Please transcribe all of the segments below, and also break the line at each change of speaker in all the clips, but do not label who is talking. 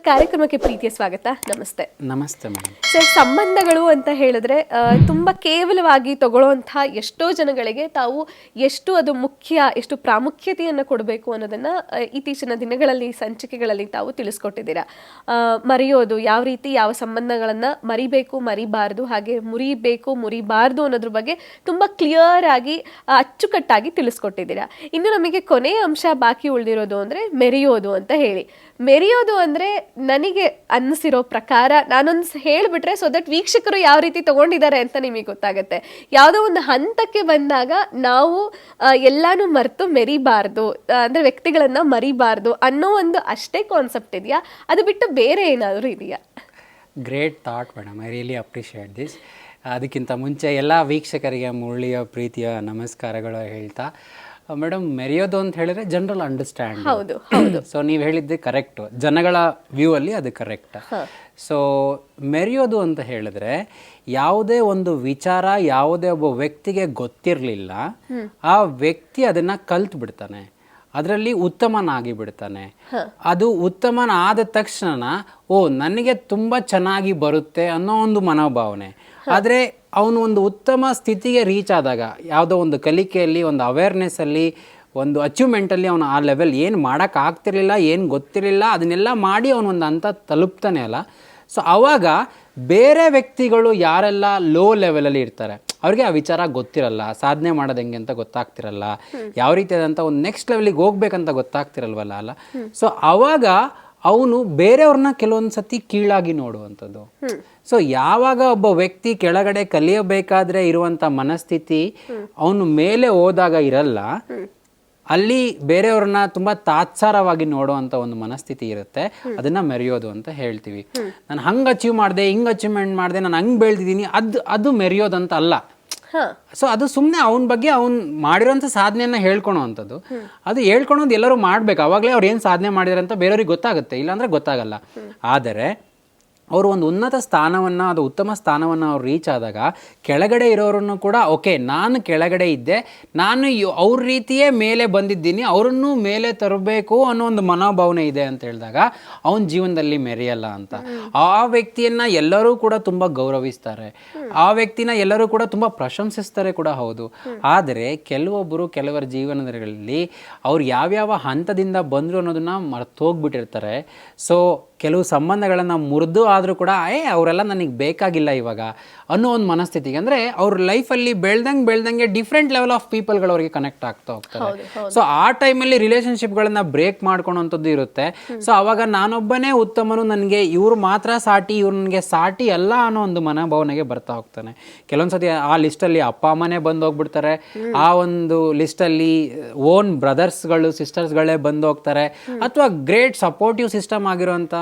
Sir ಕಾರ್ಯಕ್ರಮಕ್ಕೆ ಪ್ರೀತಿಯ ಸ್ವಾಗತ. ನಮಸ್ತೆ.
ನಮಸ್ತೆ ಮೇಡಮ್.
ಸರ್ ಸಂಬಂಧಗಳು ಅಂತ ಹೇಳಿದ್ರೆ ಆ, ತುಂಬಾ ಕೇವಲವಾಗಿ ತಗೊಳ್ಳುವಂತಹ ಎಷ್ಟೋ ಜನಗಳಿಗೆ ತಾವು ಎಷ್ಟು ಅದು ಮುಖ್ಯ ಎಷ್ಟು ಪ್ರಾಮುಖ್ಯತೆಯನ್ನು ಕೊಡಬೇಕು ಅನ್ನೋದನ್ನ ಆ, ಇತ್ತೀಚಿನ ದಿನಗಳಲ್ಲಿ ಸಂಚಿಕೆಗಳಲ್ಲಿ ತಾವು ತಿಳಿಸ್ಕೊಟ್ಟಿದ್ದೀರಾ. ಆ, ಮರೆಯೋದು ಯಾವ ರೀತಿ ಯಾವ ಸಂಬಂಧಗಳನ್ನ ಮರಿಬೇಕು ಮರಿಬಾರದು ಹಾಗೆ ಮುರಿಬೇಕು ಮುರಿಬಾರದು ಅನ್ನೋದ್ರ ಬಗ್ಗೆ ತುಂಬಾ ಕ್ಲಿಯರ್ ಆಗಿ ಆ, ಅಚ್ಚುಕಟ್ಟಾಗಿ ತಿಳಿಸ್ಕೊಟ್ಟಿದ್ದೀರಾ. ಇನ್ನು ನಮಗೆ ಕೊನೆಯ ಅಂಶ ಬಾಕಿ ಉಳಿದಿರೋದು ಅಂದ್ರೆ ಮೆರೆಯೋದು ಅಂತ ಹೇಳಿ. ಮೆರೆಯೋದು ಅಂದ್ರೆ ನನಗೆ ಅನ್ನಿಸಿರೋ ಪ್ರಕಾರ ನಾನೊಂದು ಹೇಳಿಬಿಟ್ರೆ ಸೊ ದಟ್ ವೀಕ್ಷಕರು ಯಾವ ರೀತಿ ತಗೊಂಡಿದ್ದಾರೆ ಅಂತ ನಿಮಗೆ ಗೊತ್ತಾಗುತ್ತೆ. ಯಾವುದೋ ಒಂದು ಹಂತಕ್ಕೆ ಬಂದಾಗ ನಾವು ಎಲ್ಲಾನು ಮರೆತು ಮೆರಿಬಾರ್ದು ಅಂದರೆ ವ್ಯಕ್ತಿಗಳನ್ನ ಮರಿಬಾರ್ದು ಅನ್ನೋ ಒಂದು ಅಷ್ಟೇ ಕಾನ್ಸೆಪ್ಟ್ ಇದೆಯಾ? ಅದು ಬಿಟ್ಟು ಬೇರೆ ಏನಾದರೂ ಇದೆಯಾ?
Great thought madam I really appreciate this ಅದಕ್ಕಿಂತ ಮುಂಚೆ ಎಲ್ಲ ವೀಕ್ಷಕರಿಗೆ ಮುರಳಿಯ ಪ್ರೀತಿಯ ನಮಸ್ಕಾರಗಳು ಹೇಳ್ತಾ ಮೇಡಮ್ ಮೆರೆಯೋದು ಅಂತ ಹೇಳಿದ್ರೆ ಜನರಲ್ ಅಂಡರ್ಸ್ಟ್ಯಾಂಡ್
ಹೌದು ಹೌದು.
ಸೊ ನೀವು ಹೇಳಿದ್ದೆ ಕರೆಕ್ಟ್ ಜನಗಳ ವ್ಯೂ ಅಲ್ಲಿ ಅದು ಕರೆಕ್ಟ್ ಸೊ ಮೆರೆಯೋದು ಅಂತ ಹೇಳಿದ್ರೆ ಯಾವುದೇ ಒಂದು ವಿಚಾರ ಯಾವುದೇ ಒಬ್ಬ ವ್ಯಕ್ತಿಗೆ ಗೊತ್ತಿರಲಿಲ್ಲ ಆ ವ್ಯಕ್ತಿ ಅದನ್ನ ಕಲ್ತು ಬಿಡ್ತಾನೆ ಅದರಲ್ಲಿ ಉತ್ತಮನಾಗಿ ಬಿಡ್ತಾನೆ. ಅದು ಉತ್ತಮನ ಆದ ತಕ್ಷಣ ಓ ನನಗೆ ತುಂಬಾ ಚೆನ್ನಾಗಿ ಬರುತ್ತೆ ಅನ್ನೋ ಒಂದು ಮನೋಭಾವನೆ. ಆದರೆ ಅವನು ಒಂದು ಉತ್ತಮ ಸ್ಥಿತಿಗೆ ರೀಚ್ ಆದಾಗ, ಯಾವುದೋ ಒಂದು ಕಲಿಕೆಯಲ್ಲಿ, ಒಂದು ಅವೇರ್ನೆಸ್ಸಲ್ಲಿ ಒಂದು ಅಚೀವ್ಮೆಂಟಲ್ಲಿ ಅವನು ಆ ಲೆವೆಲ್ ಏನು ಮಾಡೋಕ್ಕಾಗ್ತಿರ್ಲಿಲ್ಲ ಏನು ಗೊತ್ತಿರಲಿಲ್ಲ, ಅದನ್ನೆಲ್ಲ ಮಾಡಿ ಅವನು ಒಂದು ಹಂತ ತಲುಪ್ತಾನೆ ಅಲ್ಲ. ಸೊ ಆವಾಗ ಬೇರೆ ವ್ಯಕ್ತಿಗಳು ಯಾರೆಲ್ಲ ಲೋ ಲೆವೆಲಲ್ಲಿ ಇರ್ತಾರೆ, ಅವ್ರಿಗೆ ಆ ವಿಚಾರ ಗೊತ್ತಿರಲ್ಲ, ಸಾಧನೆ ಮಾಡೋದು ಹೆಂಗೆ ಅಂತ ಗೊತ್ತಾಗ್ತಿರಲ್ಲ, ಯಾವ ರೀತಿಯಾದಂಥ ಒಂದು ನೆಕ್ಸ್ಟ್ ಲೆವೆಲಿಗೆ ಹೋಗ್ಬೇಕಂತ ಗೊತ್ತಾಗ್ತಿರಲ್ವಲ್ಲ ಅಲ್ಲ. ಸೊ ಆವಾಗ ಅವನು ಬೇರೆಯವ್ರನ್ನ ಕೆಲವೊಂದು ಸತಿ ಕೀಳಾಗಿ ನೋಡುವಂಥದ್ದು. ಸೊ ಯಾವಾಗ ಒಬ್ಬ ವ್ಯಕ್ತಿ ಕೆಳಗಡೆ ಕಲಿಯಬೇಕಾದ್ರೆ ಇರುವಂಥ ಮನಸ್ಥಿತಿ ಅವನು ಮೇಲೆ ಹೋದಾಗ ಇರಲ್ಲ. ಅಲ್ಲಿ ಬೇರೆಯವ್ರನ್ನ ತುಂಬಾ ತಾತ್ಸಾರವಾಗಿ ನೋಡುವಂತ ಒಂದು ಮನಸ್ಥಿತಿ ಇರುತ್ತೆ. ಅದನ್ನ ಮೆರೆಯೋದು ಅಂತ ಹೇಳ್ತೀವಿ. ನಾನು ಹಂಗ್ ಅಚೀವ್ ಮಾಡಿದೆ ಹಿಂಗ್ ಅಚೀವ್ಮೆಂಟ್ ಮಾಡಿದೆ ನಾನು ಹಂಗ್ ಬೆಳೆದಿದ್ದೀನಿ ಅದು ಅದು ಮೆರೆಯೋದಂತ ಅಲ್ಲ. ಸೊ ಅದು ಸುಮ್ಮನೆ ಅವನ ಬಗ್ಗೆ ಅವ್ನು ಮಾಡಿರೋಂಥ ಸಾಧನೆಯನ್ನ ಹೇಳ್ಕೊಳೋ ಅಂಥದ್ದು ಅದು ಹೇಳ್ಕೊಳೋದು ಎಲ್ಲರೂ ಮಾಡ್ಬೇಕು. ಅವಾಗಲೇ ಅವ್ರು ಏನು ಸಾಧನೆ ಮಾಡಿದಾರೆ ಅಂತ ಬೇರೆಯವ್ರಿಗೆ ಗೊತ್ತಾಗುತ್ತೆ. ಇಲ್ಲಾಂದ್ರೆ ಗೊತ್ತಾಗಲ್ಲ. ಆದರೆ ಅವರು ಒಂದು ಉನ್ನತ ಸ್ಥಾನವನ್ನು, ಅದು ಉತ್ತಮ ಸ್ಥಾನವನ್ನು ಅವ್ರು ರೀಚ್ ಆದಾಗ ಕೆಳಗಡೆ ಇರೋರನ್ನು ಕೂಡ ಓಕೆ ನಾನು ಕೆಳಗಡೆ ಇದ್ದೆ, ನಾನು ಅವ್ರ ರೀತಿಯೇ ಮೇಲೆ ಬಂದಿದ್ದೀನಿ, ಅವರನ್ನು ಮೇಲೆ ತರಬೇಕು ಅನ್ನೋ ಒಂದು ಮನೋಭಾವನೆ ಇದೆ ಅಂತ ಹೇಳಿದಾಗ ಅವನ ಜೀವನದಲ್ಲಿ ಮೆರೆಯಲ್ಲ ಅಂತ. ಆ ವ್ಯಕ್ತಿಯನ್ನು ಎಲ್ಲರೂ ಕೂಡ ತುಂಬ ಗೌರವಿಸ್ತಾರೆ. ಆ ವ್ಯಕ್ತಿನ ಎಲ್ಲರೂ ಕೂಡ ತುಂಬ ಪ್ರಶಂಸಿಸ್ತಾರೆ ಕೂಡ ಹೌದು. ಆದರೆ ಕೆಲವೊಬ್ಬರು ಕೆಲವರ ಜೀವನದಲ್ಲಿ ಅವ್ರು ಯಾವ್ಯಾವ ಹಂತದಿಂದ ಬಂದರು ಅನ್ನೋದನ್ನ ಮರ್ತೋಗ್ಬಿಟ್ಟಿರ್ತಾರೆ ಸೊ ಕೆಲವು ಸಂಬಂಧಗಳನ್ನು ಮುರಿದು ಆದರೂ ಕೂಡ ಏ ಅವರೆಲ್ಲ ನನಗೆ ಬೇಕಾಗಿಲ್ಲ ಇವಾಗ ಅನ್ನೋ ಒಂದು ಮನಸ್ಥಿತಿಗೆ. ಅಂದರೆ ಅವ್ರ ಲೈಫಲ್ಲಿ ಬೆಳ್ದಂಗೆ ಬೆಳ್ದಂಗೆ ಡಿಫ್ರೆಂಟ್ ಲೆವೆಲ್ ಆಫ್ ಪೀಪಲ್ಗಳು ಅವ್ರಿಗೆ ಕನೆಕ್ಟ್ ಆಗ್ತಾ ಹೋಗ್ತಾರೆ. ಸೊ ಆ ಟೈಮಲ್ಲಿ ರಿಲೇಷನ್ಶಿಪ್ಗಳನ್ನ ಬ್ರೇಕ್ ಮಾಡ್ಕೊಳೋಂಥದ್ದು ಇರುತ್ತೆ. ಸೊ ಅವಾಗ ನಾನೊಬ್ಬನೇ ಉತ್ತಮನು ನನಗೆ ಇವ್ರು ಮಾತ್ರ ಸಾಟಿ ಇವ್ರು ನನಗೆ ಸಾಟಿ ಅಲ್ಲ ಅನ್ನೋ ಒಂದು ಮನೋಭಾವನೆಗೆ ಬರ್ತಾ ಹೋಗ್ತಾನೆ. ಕೆಲವೊಂದ್ಸತಿ ಆ ಲಿಸ್ಟಲ್ಲಿ ಅಪ್ಪ ಅಮ್ಮನೇ ಬಂದು ಹೋಗ್ಬಿಡ್ತಾರೆ. ಆ ಒಂದು ಲಿಸ್ಟಲ್ಲಿ ಓನ್ ಬ್ರದರ್ಸ್ಗಳು ಸಿಸ್ಟರ್ಸ್ಗಳೇ ಬಂದು ಹೋಗ್ತಾರೆ. ಅಥವಾ ಗ್ರೇಟ್ ಸಪೋರ್ಟಿವ್ ಸಿಸ್ಟಮ್ ಆಗಿರುವಂಥ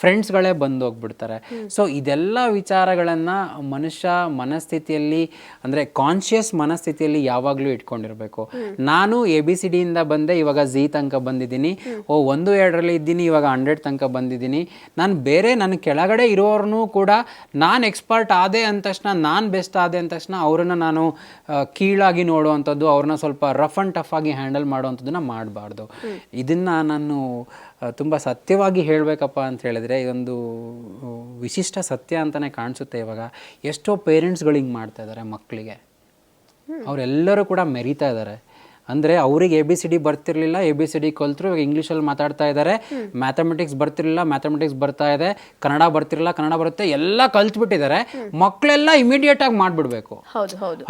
ಫ್ರೆಂಡ್ಸ್ಗಳೇ ಬಂದು ಹೋಗ್ಬಿಡ್ತಾರೆ ಸೊ ಇದೆಲ್ಲ ವಿಚಾರಗಳನ್ನು ಮನುಷ್ಯ ಮನಸ್ಥಿತಿಯಲ್ಲಿ ಅಂದರೆ ಕಾನ್ಷಿಯಸ್ ಮನಸ್ಥಿತಿಯಲ್ಲಿ ಯಾವಾಗಲೂ ಇಟ್ಕೊಂಡಿರಬೇಕು. ನಾನು ಎ ಬಿ ಸಿ ಡಿಯಿಂದ ಬಂದೆ ಇವಾಗ ಝಿ ತನಕ ಬಂದಿದ್ದೀನಿ. ಓ ಒಂದು ಎರಡರಲ್ಲಿ ಇದ್ದೀನಿ ಇವಾಗ ಹಂಡ್ರೆಡ್ ತನಕ ಬಂದಿದ್ದೀನಿ. ನಾನು ಬೇರೆ ನನ್ನ ಕೆಳಗಡೆ ಇರೋರ್ನೂ ಕೂಡ ನಾನು ಎಕ್ಸ್ಪರ್ಟ್ ಆದೆ ಅಂದ ತಕ್ಷಣ ನಾನು ಬೆಸ್ಟ್ ಆದೆ ಅಂದ ತಕ್ಷಣ ಅವರನ್ನು ನಾನು ಕೀಳಾಗಿ ನೋಡುವಂಥದ್ದು ಅವ್ರನ್ನ ಸ್ವಲ್ಪ ರಫ್ ಆ್ಯಂಡ್ ಟಫ್ ಆಗಿ ಹ್ಯಾಂಡಲ್ ಮಾಡುವಂಥದ್ದನ್ನ ಮಾಡಬಾರ್ದು. ಇದನ್ನು ನಾನು ತುಂಬ ಸತ್ಯವಾಗಿ ಹೇಳಬೇಕಪ್ಪ ಅಂತ ಹೇಳಿದ್ರೆ ಇದೊಂದು ವಿಶಿಷ್ಟ ಸತ್ಯ ಅಂತಲೇ ಕಾಣಿಸುತ್ತೆ ಇವಾಗ. ಎಷ್ಟೋ ಪೇರೆಂಟ್ಸ್ಗಳು ಹಿಂಗೆ ಮಾಡ್ತಾ ಇದ್ದಾರೆ ಮಕ್ಕಳಿಗೆ ಅವರೆಲ್ಲರೂ ಕೂಡ ಮೆರಿತಾ ಇದ್ದಾರೆ ಅಂದರೆ ಅವ್ರಿಗೆ ಎ ಬಿ ಸಿ ಡಿ ಬರ್ತಿರ್ಲಿಲ್ಲ ಎ ಬಿ ಸಿ ಡಿ ಕಲ್ತರು ಇವಾಗ ಇಂಗ್ಲೀಷಲ್ಲಿ ಮಾತಾಡ್ತಾ ಇದ್ದಾರೆ ಮ್ಯಾಥಮೆಟಿಕ್ಸ್ ಬರ್ತಿರ್ಲಿಲ್ಲ ಮ್ಯಾಥಮೆಟಿಕ್ಸ್ ಬರ್ತಾ ಇದೆ. ಕನ್ನಡ ಬರ್ತಿರಲಿಲ್ಲ ಕನ್ನಡ ಬರುತ್ತೆ ಎಲ್ಲ ಕಲ್ತ್ಬಿಟ್ಟಿದ್ದಾರೆ ಮಕ್ಕಳೆಲ್ಲ ಇಮಿಡಿಯೇಟ್ ಆಗಿ ಮಾಡಿಬಿಡ್ಬೇಕು.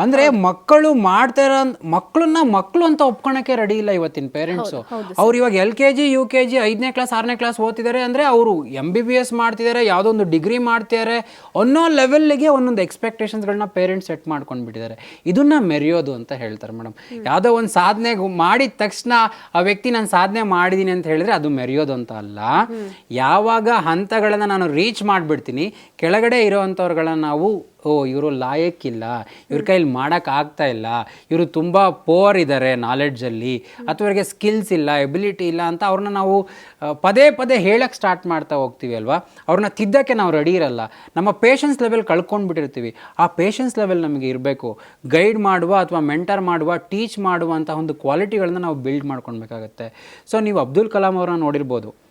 ಅಂದ್ರೆ ಮಕ್ಕಳು ಮಾಡ್ತಾ ಇರೋ ಮಕ್ಕಳನ್ನ ಮಕ್ಕಳು ಅಂತ ಒಪ್ಕೊಳಕ್ಕೆ ರೆಡಿ ಇಲ್ಲ ಇವತ್ತಿನ ಪೇರೆಂಟ್ಸು ಅವ್ರು ಇವಾಗ L K G U K G ಐದನೇ ಕ್ಲಾಸ್ ಆರನೇ ಕ್ಲಾಸ್ ಓದ್ತಿದ್ದಾರೆ ಅಂದ್ರೆ ಅವರು ಎಂ ಬಿ ಬಿ ಎಸ್ ಮಾಡ್ತಿದ್ದಾರೆ ಯಾವುದೋ ಒಂದು ಡಿಗ್ರಿ ಮಾಡ್ತಿದ್ದಾರೆ ಅನ್ನೋ ಲೆವೆಲ್ಗೆ ಒಂದೊಂದು ಎಕ್ಸ್ಪೆಕ್ಟೇಷನ್ಸ್ಗಳನ್ನ ಪೇರೆಂಟ್ಸ್ ಸೆಟ್ ಮಾಡ್ಕೊಂಡ್ಬಿಟ್ಟಿದ್ದಾರೆ ಇದನ್ನ ಮೆರೆಯೋದು ಅಂತ ಹೇಳ್ತಾರೆ ಮೇಡಮ್ ಯಾವುದೋ ಒಂದು ಸಾಧನೆ ಮಾಡಿದ ತಕ್ಷಣ ಆ ವ್ಯಕ್ತಿ ನಾನು ಸಾಧನೆ ಮಾಡಿದ್ದೀನಿ ಅಂತ ಹೇಳಿದ್ರೆ ಅದು ಮೆರೆಯೋದು ಅಂತ ಅಲ್ಲ. ಯಾವಾಗ ಹಂತಗಳನ್ನು ನಾನು ರೀಚ್ ಮಾಡಿಬಿಡ್ತೀನಿ ಕೆಳಗಡೆ ಇರೋವಂಥವ್ರುಗಳನ್ನ ನಾವು ಓ ಇವರು ಲಾಯಕ್ಕಿಲ್ಲ ಇವ್ರ ಕೈಲಿ ಮಾಡೋಕೆ ಆಗ್ತಾ ಇಲ್ಲ ಇವರು ತುಂಬ ಪೋರ್ ಇದ್ದಾರೆ ನಾಲೆಡ್ಜಲ್ಲಿ ಅಥವಾ ಅವರಿಗೆ ಸ್ಕಿಲ್ಸ್ ಇಲ್ಲ ಎಬಿಲಿಟಿ ಇಲ್ಲ ಅಂತ ಅವ್ರನ್ನ ನಾವು ಪದೇ ಪದೇ ಹೇಳಕ್ಕೆ ಸ್ಟಾರ್ಟ್ ಮಾಡ್ತಾ ಹೋಗ್ತೀವಿ ಅಲ್ವಾ? ಅವ್ರನ್ನ ತಿದ್ದಕ್ಕೆ ನಾವು ರೆಡಿ ಇರಲ್ಲ. ನಮ್ಮ ಪೇಷನ್ಸ್ ಲೆವೆಲ್ ಕಳ್ಕೊಂಡ್ಬಿಟ್ಟಿರ್ತೀವಿ. ಆ ಪೇಷನ್ಸ್ ಲೆವೆಲ್ ನಮಗೆ ಇರಬೇಕು. ಗೈಡ್ ಮಾಡುವ ಅಥವಾ ಮೆಂಟರ್ ಮಾಡುವ ಟೀಚ್ ಮಾಡುವಂಥ ಒಂದು ಕ್ವಾಲಿಟಿಗಳನ್ನ ನಾವು ಬಿಲ್ಡ್ ಮಾಡ್ಕೊಳ್ಬೇಕಾಗತ್ತೆ. ಸೊ ನೀವು ಅಬ್ದುಲ್ ಕಲಾಂ ಅವರನ್ನು ನೋಡಿರ್ಬೋದು.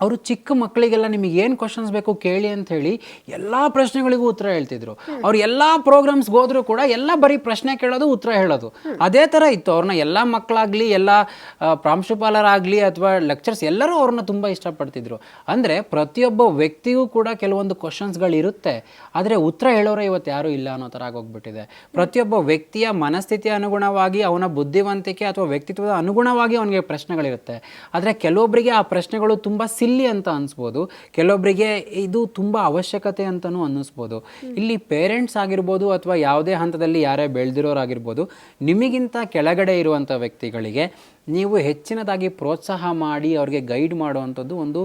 ಅವರು ಚಿಕ್ಕ ಮಕ್ಕಳಿಗೆಲ್ಲ ನಿಮಗೆ ಏನು ಕ್ವಶನ್ಸ್ ಬೇಕು ಕೇಳಿ ಅಂತ ಹೇಳಿ ಎಲ್ಲ ಪ್ರಶ್ನೆಗಳಿಗೂ ಉತ್ತರ ಹೇಳ್ತಿದ್ರು. ಅವ್ರು ಎಲ್ಲ ಪ್ರೋಗ್ರಾಮ್ಸ್ಗೆ ಹೋದ್ರು ಕೂಡ ಎಲ್ಲ ಬರೀ ಪ್ರಶ್ನೆ ಕೇಳೋದು, ಉತ್ತರ ಹೇಳೋದು. ಅದೇ ಥರ ಇತ್ತು. ಅವ್ರನ್ನ ಎಲ್ಲ ಮಕ್ಕಳಾಗಲಿ, ಎಲ್ಲ ಪ್ರಾಂಶುಪಾಲರಾಗಲಿ ಅಥವಾ ಲೆಕ್ಚರ್ಸ್ ಎಲ್ಲರೂ ಅವ್ರನ್ನ ತುಂಬ ಇಷ್ಟಪಡ್ತಿದ್ರು. ಅಂದರೆ ಪ್ರತಿಯೊಬ್ಬ ವ್ಯಕ್ತಿಗೂ ಕೂಡ ಕೆಲವೊಂದು ಕ್ವಶನ್ಸ್ಗಳು ಇರುತ್ತೆ. ಆದರೆ ಉತ್ತರ ಹೇಳೋರೇ ಇವತ್ತು ಯಾರೂ ಇಲ್ಲ ಅನ್ನೋ ಥರ ಆಗೋಗ್ಬಿಟ್ಟಿದೆ. ಪ್ರತಿಯೊಬ್ಬ ವ್ಯಕ್ತಿಯ ಮನಸ್ಥಿತಿ ಅನುಗುಣವಾಗಿ ಅವನ ಬುದ್ಧಿವಂತಿಕೆ ಅಥವಾ ವ್ಯಕ್ತಿತ್ವದ ಅನುಗುಣವಾಗಿ ಅವನಿಗೆ ಪ್ರಶ್ನೆಗಳಿರುತ್ತೆ. ಆದರೆ ಕೆಲವೊಬ್ಬರಿಗೆ ಆ ಪ್ರಶ್ನೆಗಳು ತುಂಬ ಸಿಲ್ಲಿ ಅಂತ ಅನಿಸ್ಬೋದು. ಕೆಲವೊಬ್ಬರಿಗೆ ಇದು ತುಂಬ ಅವಶ್ಯಕತೆ ಅಂತಲೂ ಅನ್ನಿಸ್ಬೋದು. ಇಲ್ಲಿ ಪೇರೆಂಟ್ಸ್ ಆಗಿರ್ಬೋದು ಅಥವಾ ಯಾವುದೇ ಹಂತದಲ್ಲಿ ಯಾರೇ ಬೆಳೆದಿರೋರಾಗಿರ್ಬೋದು ನಿಮಗಿಂತ ಕೆಳಗಡೆ ಇರುವಂಥ ವ್ಯಕ್ತಿಗಳಿಗೆ ನೀವು ಹೆಚ್ಚಿನದಾಗಿ ಪ್ರೋತ್ಸಾಹ ಮಾಡಿ ಅವ್ರಿಗೆ ಗೈಡ್ ಮಾಡುವಂಥದ್ದು ಒಂದು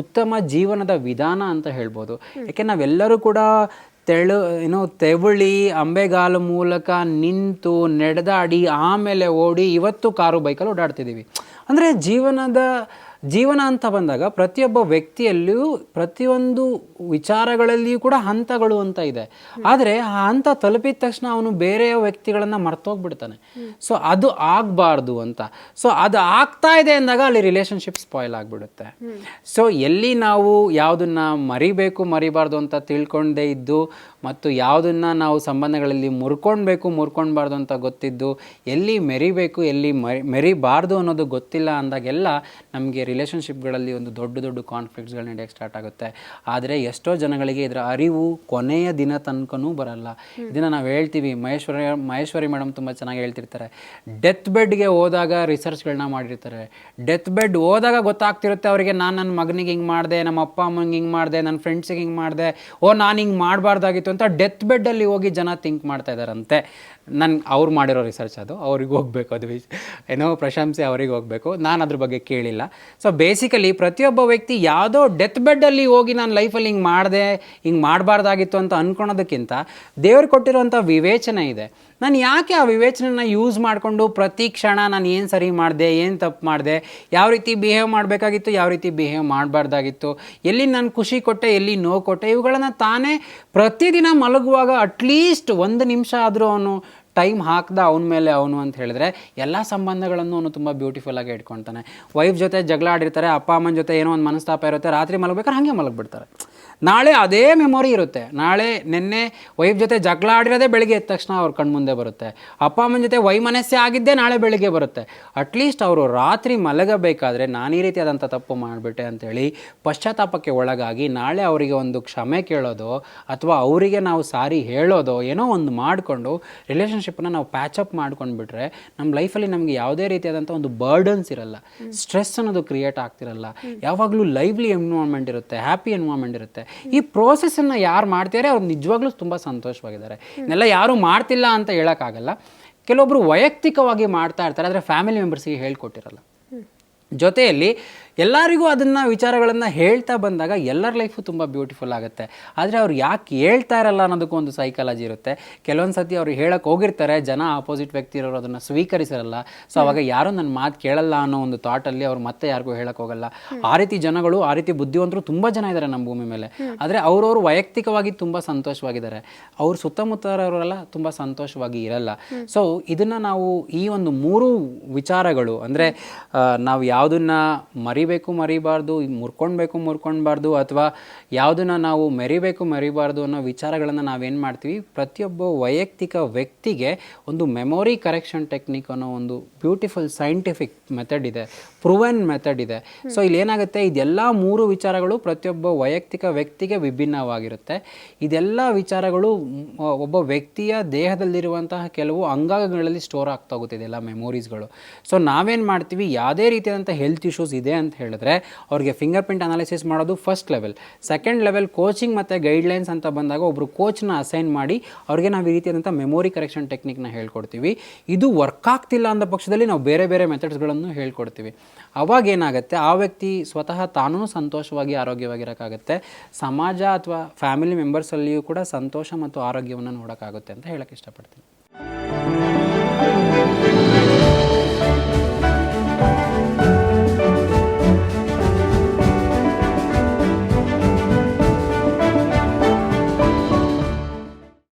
ಉತ್ತಮ ಜೀವನದ ವಿಧಾನ ಅಂತ ಹೇಳ್ಬೋದು. ಯಾಕೆ ನಾವೆಲ್ಲರೂ ಕೂಡ ತೆಳು ಏನು ತೆವಳಿ ಅಂಬೆಗಾಲು ಮೂಲಕ ನಿಂತು ನಡೆದಾಡಿ ಆಮೇಲೆ ಓಡಿ ಇವತ್ತು ಕಾರು ಬೈಕಲ್ಲಿ ಓಡಾಡ್ತಿದ್ದೀವಿ. ಅಂದರೆ ಜೀವನದ ಜೀವನ ಅಂತ ಬಂದಾಗ ಪ್ರತಿಯೊಬ್ಬ ವ್ಯಕ್ತಿಯಲ್ಲಿಯೂ ಪ್ರತಿಯೊಂದು ವಿಚಾರಗಳಲ್ಲಿಯೂ ಕೂಡ ಹಂತಗಳು ಅಂತ ಇದೆ. ಆದರೆ ಆ ಹಂತ ತಲುಪಿದ ತಕ್ಷಣ ಅವನು ಬೇರೆ ವ್ಯಕ್ತಿಗಳನ್ನು ಮರ್ತೋಗ್ಬಿಡ್ತಾನೆ. ಸೊ ಅದು ಆಗಬಾರ್ದು ಅಂತ. ಸೊ ಅದು ಆಗ್ತಾ ಇದೆ ಅಂದಾಗ ಅಲ್ಲಿ ರಿಲೇಷನ್ಶಿಪ್ ಸ್ಪಾಯ್ಲ್ ಆಗಿಬಿಡುತ್ತೆ. ಸೊ ಎಲ್ಲಿ ನಾವು ಯಾವುದನ್ನ ಮರಿಬೇಕು ಮರಿಬಾರ್ದು ಅಂತ ತಿಳ್ಕೊಂಡೇ ಇದ್ದು ಮತ್ತು ಯಾವುದನ್ನ ನಾವು ಸಂಬಂಧಗಳಲ್ಲಿ ಮುರ್ಕೊಳ್ಬೇಕು ಮುರ್ಕೊಳ್ಬಾರ್ದು ಅಂತ ಗೊತ್ತಿದ್ದು, ಎಲ್ಲಿ ಮೆರಿಬೇಕು, ಎಲ್ಲಿ ಮರಿ, ಮೆರಿಬಾರ್ದು ಅನ್ನೋದು ಗೊತ್ತಿಲ್ಲ ಅಂದಾಗೆಲ್ಲ ನಮಗೆ ರಿಲೇಷನ್ಶಿಪ್ಗಳಲ್ಲಿ ಒಂದು ದೊಡ್ಡ ದೊಡ್ಡ ಕಾನ್ಫ್ಲಿಕ್ಟ್ಸ್ಗಳು ನಡೆಯೋಕ್ಕೆ ಸ್ಟಾರ್ಟ್ ಆಗುತ್ತೆ. ಆದರೆ ಎಷ್ಟೋ ಜನಗಳಿಗೆ ಇದರ ಅರಿವು ಕೊನೆಯ ದಿನ ತನಕನೂ ಬರಲ್ಲ. ಇದನ್ನು ನಾವು ಹೇಳ್ತೀವಿ. ಮಹೇಶ್ವರಿ ಮಹೇಶ್ವರಿ ಮೇಡಮ್ ತುಂಬ ಚೆನ್ನಾಗಿ ಹೇಳ್ತಿರ್ತಾರೆ. ಡೆತ್ ಬೆಡ್ಗೆ ಹೋದಾಗ ರಿಸರ್ಚ್ಗಳನ್ನ ಮಾಡಿರ್ತಾರೆ. ಡೆತ್ ಬೆಡ್ ಹೋದಾಗ ಗೊತ್ತಾಗ್ತಿರುತ್ತೆ ಅವರಿಗೆ ನಾನು ನನ್ನ ಮಗನಿಗೆ ಹಿಂಗೆ ಮಾಡಿದೆ ನಮ್ಮ ಅಪ್ಪ ಅಮ್ಮಂಗೆ ಹಿಂಗೆ ಮಾಡಿದೆ ನನ್ನ ಫ್ರೆಂಡ್ಸಿಗೆ ಹಿಂಗೆ ಮಾಡಿದೆ ಓ ನಾನು ಹಿಂಗೆ ಮಾಡಬಾರ್ದಾಗಿತ್ತು ಅಂತ ಡೆತ್ ಬೆಡ್ಡಲ್ಲಿ ಹೋಗಿ ಜನ ಥಿಂಕ್ ಮಾಡ್ತಾ ಇದ್ದಾರಂತೆ. ನನ್, ಅವ್ರು ಮಾಡಿರೋ ರಿಸರ್ಚ್ ಅದು, ಅವ್ರಿಗೆ ಹೋಗಬೇಕು ಅದು ಏನೋ ಪ್ರಶಂಸೆ ಅವ್ರಿಗೆ ಹೋಗಬೇಕು, ನಾನು ಅದ್ರ ಬಗ್ಗೆ ಕೇಳಿಲ್ಲ. ಸೊ ಬೇಸಿಕಲಿ ಪ್ರತಿಯೊಬ್ಬ ವ್ಯಕ್ತಿ ಯಾವುದೋ ಡೆತ್ ಬೆಡ್ಡಲ್ಲಿ ಹೋಗಿ ನಾನು ಲೈಫಲ್ಲಿ ಹಿಂಗೆ ಮಾಡಿದೆ, ಹಿಂಗೆ ಮಾಡಬಾರ್ದಾಗಿತ್ತು ಅಂತ ಅನ್ಕೊಳೋದಕ್ಕಿಂತ ದೇವ್ರು ಕೊಟ್ಟಿರುವಂಥ ವಿವೇಚನೆ ಇದೆ. ನಾನು ಯಾಕೆ ಆ ವಿವೇಚನೆನ ಯೂಸ್ ಮಾಡಿಕೊಂಡು ಪ್ರತಿ ಕ್ಷಣ ನಾನು ಏನು ಸರಿ ಮಾಡಿದೆ, ಏನು ತಪ್ಪು ಮಾಡಿದೆ, ಯಾವ ರೀತಿ ಬಿಹೇವ್ ಮಾಡಬೇಕಾಗಿತ್ತು, ಯಾವ ರೀತಿ ಬಿಹೇವ್ ಮಾಡಬಾರ್ದಾಗಿತ್ತು, ಎಲ್ಲಿ ನಾನು ಖುಷಿ ಕೊಟ್ಟೆ, ಎಲ್ಲಿ ನೋವು ಕೊಟ್ಟೆ, ಇವುಗಳನ್ನು ತಾನೇ ಪ್ರತಿದಿನ ಮಲಗುವಾಗ ಅಟ್ಲೀಸ್ಟ್ ಒಂದು ನಿಮಿಷ ಆದರೂ ಅವನು ಟೈಮ್ ಹಾಕ್ದ ಅವನ ಮೇಲೆ ಅವನು ಅಂತ ಹೇಳಿದ್ರೆ ಎಲ್ಲ ಸಂಬಂಧಗಳನ್ನು ಅವನು ತುಂಬ ಬ್ಯೂಟಿಫುಲ್ ಆಗಿ ಇಟ್ಕೊಳ್ತಾನೆ ವೈಫ್ ಜೊತೆ ಜಗಳ ಆಡಿರ್ತಾರೆ, ಅಪ್ಪ, ಅಮ್ಮನ ಜೊತೆ ಏನೋ ಒಂದು ಮನಸ್ತಾಪ ಇರುತ್ತೆ, ರಾತ್ರಿ ಮಲಗಬೇಕಾದ್ರೆ ಹಾಗೆ ಮಲಗಿಬಿಡ್ತಾರೆ. ನಾಳೆ ಅದೇ ಮೆಮೊರಿ ಇರುತ್ತೆ. ನಾಳೆ ನಿನ್ನೆ ವೈಫ್ ಜೊತೆ ಜಗಳ ಆಡಿರೋದೇ ಬೆಳಿಗ್ಗೆ ಎದ್ದ ತಕ್ಷಣ ಅವ್ರ ಕಣ್ಮುಂದೆ ಬರುತ್ತೆ. ಅಪ್ಪ, ಅಮ್ಮನ ಜೊತೆ ವೈಮನಸ್ಸೆ ಆಗಿದ್ದೇ ನಾಳೆ ಬೆಳಿಗ್ಗೆ ಬರುತ್ತೆ. ಅಟ್ಲೀಸ್ಟ್ ಅವರು ರಾತ್ರಿ ಮಲಗಬೇಕಾದ್ರೆ ನಾನು ಈ ರೀತಿಯಾದಂಥ ತಪ್ಪು ಮಾಡಿಬಿಟ್ಟೆ ಅಂತೇಳಿ ಪಶ್ಚಾತ್ತಾಪಕ್ಕೆ ಒಳಗಾಗಿ ನಾಳೆ ಅವರಿಗೆ ಒಂದು ಕ್ಷಮೆ ಕೇಳೋದು ಅಥವಾ ಅವರಿಗೆ ನಾವು ಸಾರಿ ಹೇಳೋದು ಏನೋ ಒಂದು ಮಾಡಿಕೊಂಡು ರಿಲೇಷನ್ಶಿಪ್ನ ನಾವು ಪ್ಯಾಚಪ್ ಮಾಡ್ಕೊಂಡು ಬಿಟ್ರೆ ನಮ್ಮ ಲೈಫಲ್ಲಿ ನಮಗೆ ಯಾವುದೇ ರೀತಿಯಾದಂಥ ಒಂದು ಬರ್ಡನ್ಸ್ ಇರಲ್ಲ. ಸ್ಟ್ರೆಸ್ ಅನ್ನೋದು ಕ್ರಿಯೇಟ್ ಆಗ್ತಿರಲ್ಲ. ಯಾವಾಗಲೂ ಲೈವ್ಲಿ ಎನ್ವಾರ್ಮೆಂಟ್ ಇರುತ್ತೆ ಹ್ಯಾಪಿ ಎನ್ವಾರ್ಮೆಂಟ್ ಇರುತ್ತೆ. ಈ ಪ್ರೋಸೆಸ್ಸನ್ನು ಯಾರು ಮಾಡ್ತಾರೆ ಅವ್ರು ನಿಜವಾಗ್ಲೂ ತುಂಬ ಸಂತೋಷವಾಗಿದ್ದಾರೆ. ಇದನ್ನೆಲ್ಲ ಯಾರೂ ಮಾಡ್ತಿಲ್ಲ ಅಂತ ಹೇಳೋಕ್ಕಾಗಲ್ಲ. ಕೆಲವೊಬ್ರು ವೈಯಕ್ತಿಕವಾಗಿ ಮಾಡ್ತಾ ಇರ್ತಾರೆ ಆದರೆ ಫ್ಯಾಮಿಲಿ ಮೆಂಬರ್ಸಿಗೆ ಹೇಳ್ಕೊಟ್ಟಿರಲ್ಲ. ಜೊತೆಯಲ್ಲಿ ಎಲ್ಲರಿಗೂ ಅದನ್ನು ವಿಚಾರಗಳನ್ನು ಹೇಳ್ತಾ ಬಂದಾಗ ಎಲ್ಲರ ಲೈಫು ತುಂಬ ಬ್ಯೂಟಿಫುಲ್ ಆಗುತ್ತೆ. ಆದರೆ ಅವ್ರು ಯಾಕೆ ಹೇಳ್ತಾ ಇರಲ್ಲ ಅನ್ನೋದಕ್ಕೂ ಒಂದು ಸೈಕಾಲಜಿ ಇರುತ್ತೆ. ಕೆಲವೊಂದು ಸತಿ ಅವ್ರು ಹೇಳಕ್ಕೆ ಹೋಗಿರ್ತಾರೆ ಜನ ಆಪೋಸಿಟ್ ವ್ಯಕ್ತಿ ಇರೋರು ಅದನ್ನು ಸ್ವೀಕರಿಸಿರಲ್ಲ. ಸೊ ಅವಾಗ ಯಾರೂ ನನ್ನ ಮಾತು ಕೇಳಲ್ಲ ಅನ್ನೋ ಒಂದು ಥಾಟಲ್ಲಿ ಅವ್ರು ಮತ್ತೆ ಯಾರಿಗೂ ಹೇಳಕ್ಕೆ ಹೋಗಲ್ಲ. ಆ ರೀತಿ ಜನಗಳು ಆ ರೀತಿ ಬುದ್ಧಿವಂತರು ತುಂಬ ಜನ ಇದ್ದಾರೆ ನಮ್ಮ ಭೂಮಿ ಮೇಲೆ. ಆದರೆ ಅವ್ರವ್ರು ವೈಯಕ್ತಿಕವಾಗಿ ತುಂಬ ಸಂತೋಷವಾಗಿದ್ದಾರೆ. ಅವ್ರ ಸುತ್ತಮುತ್ತಲವರೆಲ್ಲ ತುಂಬ ಸಂತೋಷವಾಗಿ ಇರಲ್ಲ. ಸೊ ಇದನ್ನು ನಾವು ಈ ಒಂದು ಮೂರು ವಿಚಾರಗಳು ಅಂದರೆ ನಾವು ಯಾವುದನ್ನ ಮರಿಬೇಕು ಮರಿಬಾರ್ದು ಮುರ್ಕೊಳ್ಬೇಕು ಮುರ್ಕೊಳ್ಬಾರ್ದು ಅಥವಾ ಯಾವುದನ್ನು ನಾವು ಮೆರಿಬೇಕು ಮರಿಬಾರ್ದು ಅನ್ನೋ ವಿಚಾರಗಳನ್ನು ನಾವೇನು ಮಾಡ್ತೀವಿ? ಪ್ರತಿಯೊಬ್ಬ ವೈಯಕ್ತಿಕ ವ್ಯಕ್ತಿಗೆ ಒಂದು ಮೆಮೊರಿ ಕರೆಕ್ಷನ್ ಟೆಕ್ನಿಕ್ ಅನ್ನೋ ಒಂದು ಬ್ಯೂಟಿಫುಲ್ ಸೈಂಟಿಫಿಕ್ ಮೆಥಡ್ ಇದೆ ಪ್ರೂವನ್ ಮೆಥಡ್ ಇದೆ. ಸೊ ಇಲ್ಲಿ ಏನಾಗುತ್ತೆ ಇದೆಲ್ಲ ಮೂರು ವಿಚಾರಗಳು ಪ್ರತಿಯೊಬ್ಬ ವೈಯಕ್ತಿಕ ವ್ಯಕ್ತಿಗೆ ವಿಭಿನ್ನವಾಗಿರುತ್ತೆ. ಇದೆಲ್ಲ ವಿಚಾರಗಳು ಒಬ್ಬ ವ್ಯಕ್ತಿಯ ದೇಹದಲ್ಲಿರುವಂತಹ ಕೆಲವು ಅಂಗಾಂಗಗಳಲ್ಲಿ ಸ್ಟೋರ್ ಆಗ್ತಾ ಹೋಗುತ್ತೆ ಇದೆಲ್ಲ ಮೆಮೊರೀಸ್ಗಳು ಸೊ ನಾವೇನು ಮಾಡ್ತೀವಿ? ಯಾವುದೇ ರೀತಿಯಾದಂಥ ಹೆಲ್ತ್ ಇಶ್ಯೂಸ್ ಇದೆ ಅಂತ ಹೇಳಿದ್ರೆ ಅವ್ರಿಗೆ ಫಿಂಗರ್ ಪ್ರಿಂಟ್ ಅನಾಲಿಸಿಸ್ ಮಾಡೋದು first level second level coaching ಮತ್ತು ಗೈಡ್ಲೈನ್ಸ್ ಅಂತ ಬಂದಾಗ ಒಬ್ಬರು ಕೋಚ್ನ ಅಸೈನ್ ಮಾಡಿ ಅವ್ರಿಗೆ ನಾವು ಈ ರೀತಿಯಾದಂಥ ಮೆಮೊರಿ ಕರೆಕ್ಷನ್ ಟೆಕ್ನಿಕ್ನ ಹೇಳ್ಕೊಡ್ತೀವಿ. ಇದು ವರ್ಕ್ ಆಗ್ತಿಲ್ಲ ಅಂದ ಪಕ್ಷದಲ್ಲಿ ನಾವು ಬೇರೆ ಬೇರೆ ಮೆಥಡ್ಸ್ಗಳನ್ನು ಹೇಳ್ಕೊಡ್ತೀವಿ. ಅವಾಗ ಏನಾಗುತ್ತೆ? ಆ ವ್ಯಕ್ತಿ ಸ್ವತಃ ತಾನೂ ಸಂತೋಷವಾಗಿ ಆರೋಗ್ಯವಾಗಿರೋಕ್ಕಾಗುತ್ತೆ. ಸಮಾಜ ಅಥವಾ ಫ್ಯಾಮಿಲಿ ಮೆಂಬರ್ಸಲ್ಲಿಯೂ ಕೂಡ ಸಂತೋಷ ಮತ್ತು ಆರೋಗ್ಯವನ್ನು ನೋಡೋಕ್ಕಾಗುತ್ತೆ ಅಂತ ಹೇಳೋಕ್ಕೆ ಇಷ್ಟಪಡ್ತೀನಿ.